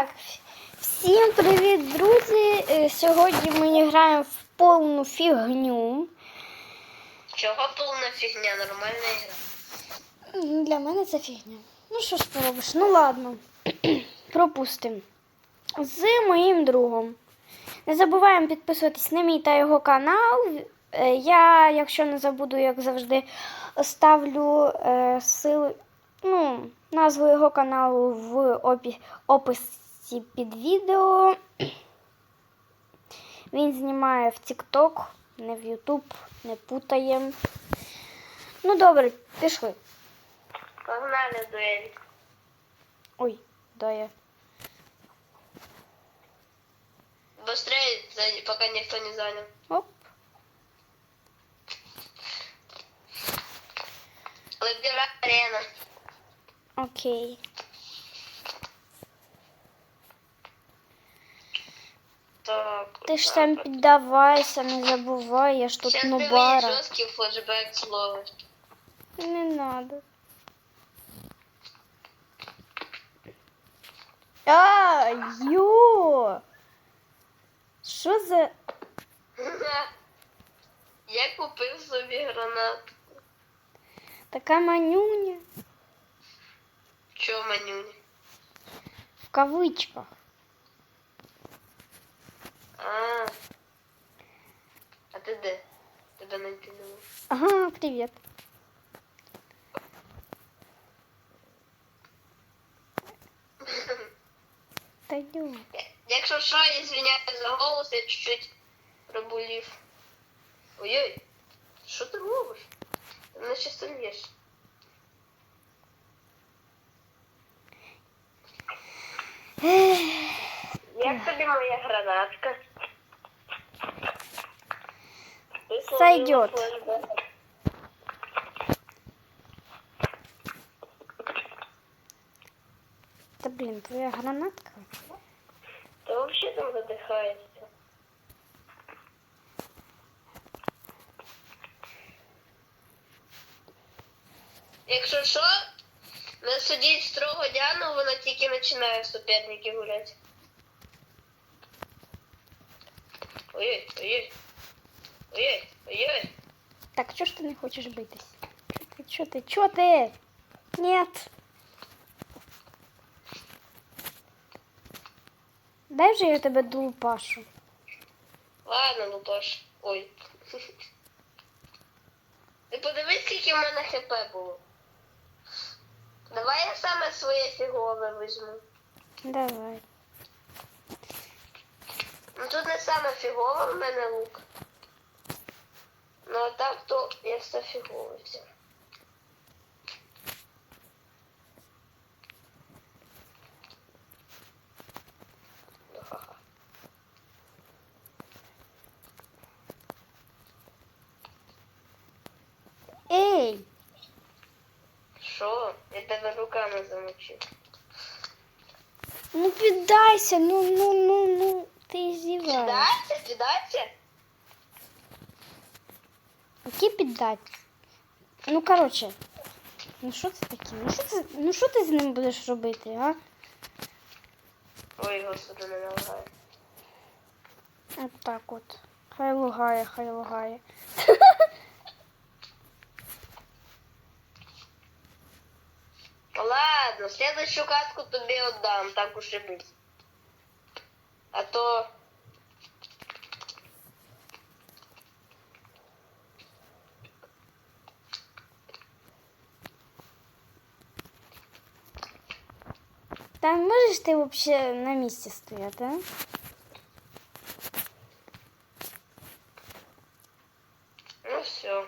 Так, всім привіт, друзі! Е, Сьогодні ми граємо в повну фігню. Чого повна фігня, нормальна гра. Для мене це фігня. Ну що ж поробиш? Ну ладно. Пропустимо. З моїм другом. Не забуваємо підписуватись на мій та його канал. Е, Я, якщо не забуду, як завжди, оставлю е, сил, ну, назву його каналу в опі, описі під відео. Він знімає в TikTok, не в YouTube, не путаємо. Ну добре, пішли. Погнали дуель. Ой, да я. Быстрее, за- пока никто не занял. Оп. Выбирай арена. Окей. Ти ж сам піддавайся, не забувай, я ж тут Сейчас ты мне нубара. жесткий флешбэк слово. Не надо. А, йо! Що за. Я купив собі гранату. Така манюня Чо, манюня? в кавичках. А. А ти де? Тебе знайти не можу. Ага, привіт. Та йо. Якщо що, я звиняюсь за голос, я чуть-чуть пробулів. Ой-ой, що ти робиш? Ти мене ще сильніш. Як тобі моя гранатка? Сойдет. Та блін, твоя гранатка. Ти взагалі там задихаєшся. Якщо що, не судіть строго Діану, вона тільки починає суперники гуляти. Ой-ой, Ой-ой, ой-ой. Так, чого ж ти не хочеш битись? Чо ти? Чо ти? Нет. Дай вже я тебе дулпашу. Ладно, ну ж. Ой. Ти подивись, скільки в мене хп було. Давай я саме своє фігове візьму. Давай. Ну тут не саме фігове в мене лук. Ну а так то я все фігове взяв. Ну, ха-ха. Ей! Що? Я тебе руками замочив. Ну піддайся, ну ну ну ну. Ти зіваєш. Піддайся, піддайся. Які піддати? Ну коротше. Ну що це таке? Ну що це? Ну що ти з ним будеш робити, а? Ой, господи, не налагає. От так от. Хай лугає, хай лугає. Ладно, следующую катку тобі отдам, так уж и быть. А то... Та можеш ти взагалі на місці стояти, а? Ну все.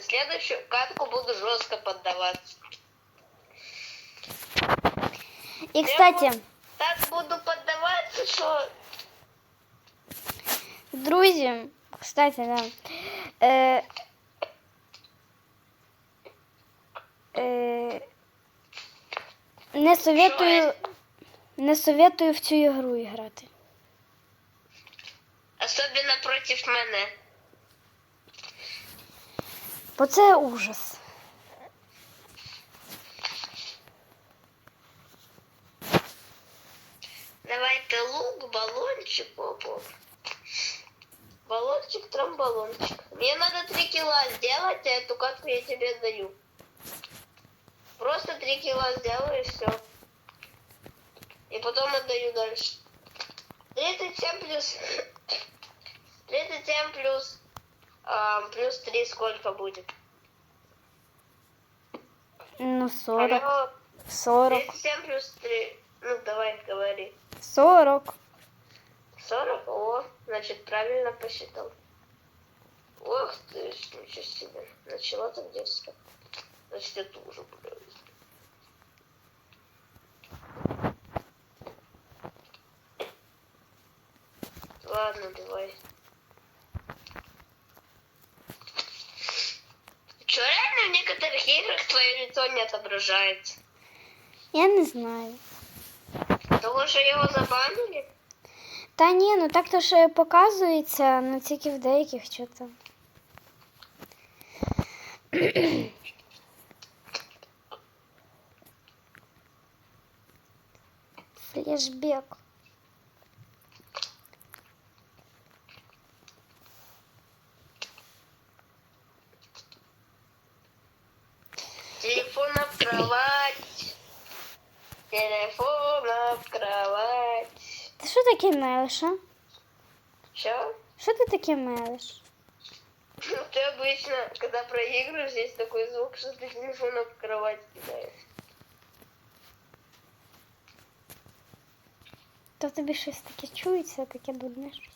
Следующую катку буду жестко поддаваться. І, кстати, Так буду поддаваться, что... друзі, кстати, да. Е, е, не советую, не советую в цю ігру грати. Особенно против мене. Бо це ужас. это лук, баллончик, оп-оп. Баллончик, тромбаллончик. Мне надо три кило сделать, а эту катку я тебе даю. Просто три кило сделаю и все. И потом отдаю дальше. 37 плюс... 37 плюс... а, плюс 3 сколько будет? Ну, 40. Алло, 40. 37 плюс 3. Ну, давай, говори. 40. 40? О, значит, правильно посчитал. Ох ты, ничего себе. Начала так детство. Значит, я тоже буду. Ладно, давай. Че, реально в некоторых играх твое лицо не отображается? Я не знаю. Того, що його забанили? Та ні, ну так то ж показується, ну тільки в деяких що то. Флешбек. В кровать. Телефон в кровать. Ти що таке мелиш, а? Че? Що ти таке мелиш? Ну, ты обычно, когда проигрываешь, здесь такой звук, что ты телефон в кровать кидаешь. То тобі щось таке чується, таке дурне щось.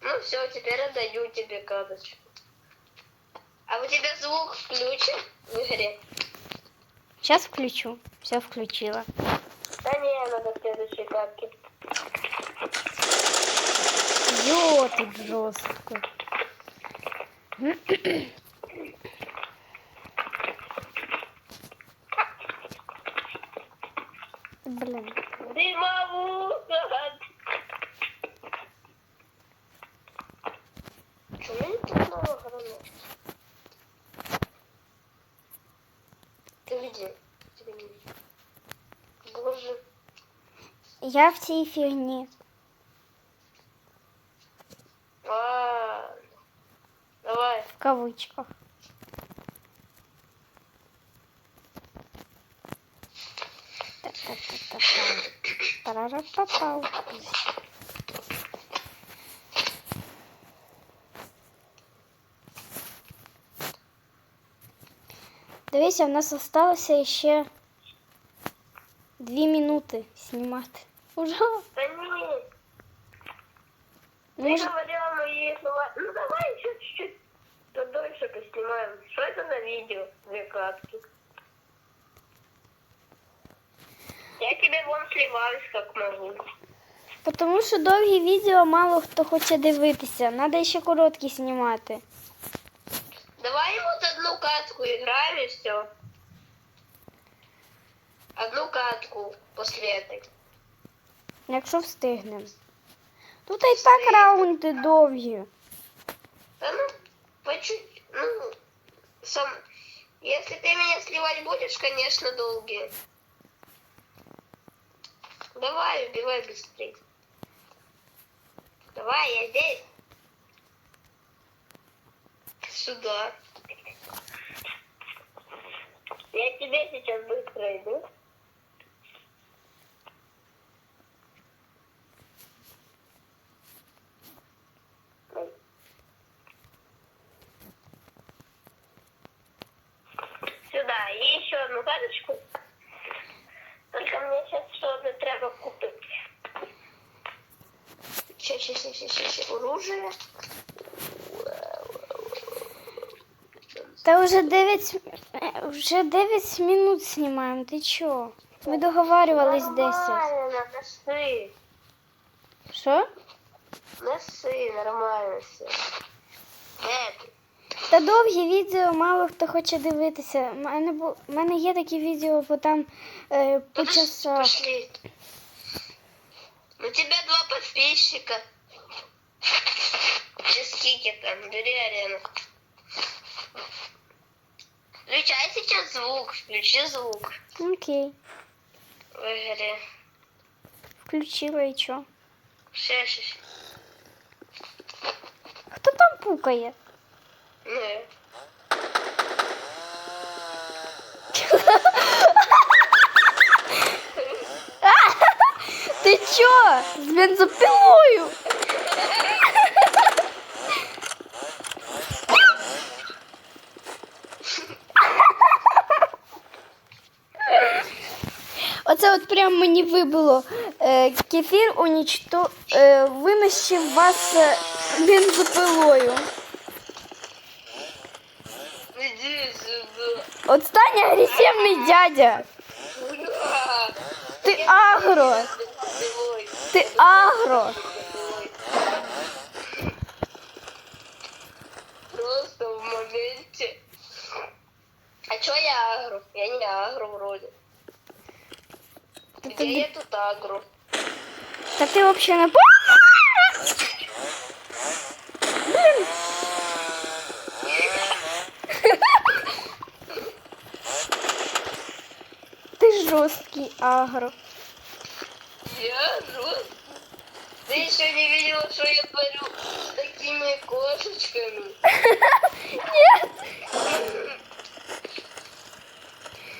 Ну все, теперь отдаю тебе карточку. А у тебя звук включен в игре? Зараз включу. Все включила. Да не, надо в следующей катке. Йо, тут жорстко. Блін. Дымовуха! Чему не так много гранат? Ты где? Тебя не вижу. Боже. Я в цій фігні. Ладно. Давай. В кавичках. Та-та-та-та-та. Тарарапапау. Дивися, в нас залишилося ще дві минути знімати. Уже. Да не. Ты Може, говорила мои слова. Ну давай еще чуть-чуть подольше поснимаем. Что это на видео? Две катки. Я тебе вон сливаюсь как могу. Тому що довгі відео мало хто хоче дивитися. Треба ще короткі знімати. Давай вот одну катку играем и все. Одну катку после этой. Якщо встигнемо. Тут і так раунди довгі. Да ну, по чуть, ну, сам, если ты меня сливать будешь, конечно, долгие. Давай, убивай быстрее. Давай, я здесь. Сюда. Я тебе сейчас быстро иду. Сюда. И еще одну карточку. Только мне сейчас что-то треба купить. Сейчас, сейчас, сейчас, сейчас. Оружие. Та вже 9, е, вже 9 минут знімаємо. Ти чо? Ми договарювались 10. Нормально, носы. Що? Носы, нормально все. Это. Та довгі відео мало хто хоче дивитися. У мене, бу... у мене є такі відео, бо там е, по Ну, часах. Пошли. У тебя два подписчика. Без кики там, бери арену. Включай сейчас звук, включи звук. Окей. В игре. Включила чо? Ще, ще, ще. Хто там пукає? Не. Ти чо? З бензопилою? от прям мені вибило. Е, кефір унічто... е, винищив вас е, бензопилою. Иди сюда. Отстань агресивний дядя. Ура! Ти агро. Бензопилой. Ти агро. Бензопилой. Просто в моменте. А чё я агро? Я не агро вроде. Где я тут агро? та ти взагалі не по... Блін. Ти жорсткий агро. Я жестко. Ты еще не видела, что я творю с такими кошечками? Нет.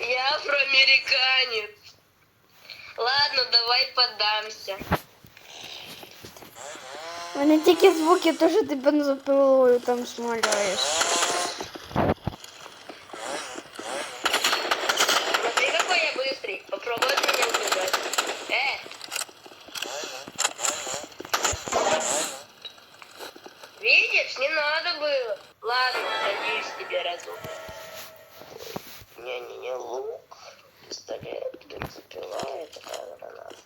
Я афроамериканец. Ладно, давай подамся. У мене тільки звуки, то що ти бензопилою там шмаляєш. Смотри, какой я быстрый. Попробуй от меня убежать. Э! Видишь, не надо было. Ладно, садись тебе разок. Не-не-не, лук, пистолет, и такая граната.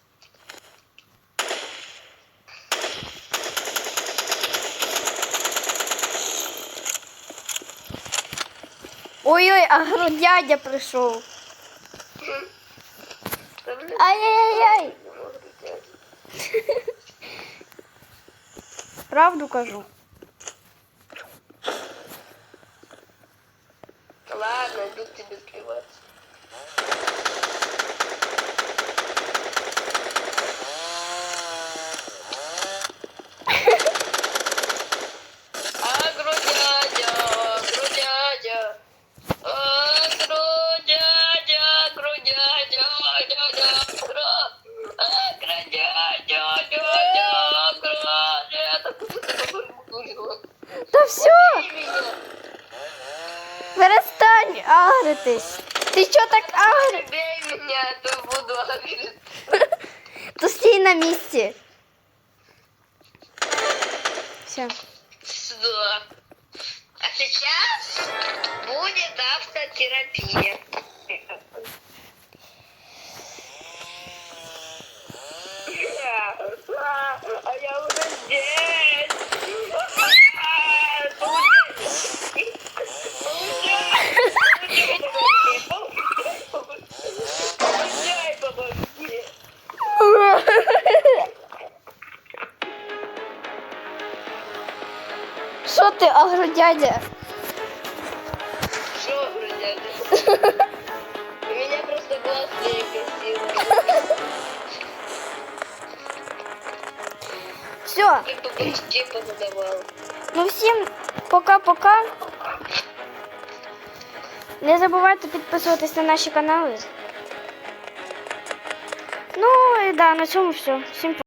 Ой-ой, агро дядя прийшов. Ай-яй-яй. Правду кажу. Ладно, иду к тебе сливаться. Агродядя, агродядя, агродядя, агродядя, дядя, агро, агродядя, дядя, агродядя. Та все, Убей меня. перестань агритись. Ти що так агри? Убей меня, а то буду агриться. То стій на місці. Все. Сюда. А сейчас будет автотерапия. Що ти, агродядя? Что, дядя? У меня просто глаз некрасивый. Все. Ты по почти позадавал. Ну всім пока-пока. Не забувайте підписуватись на наші канали. Ну і да, на цьому все. Всім пока.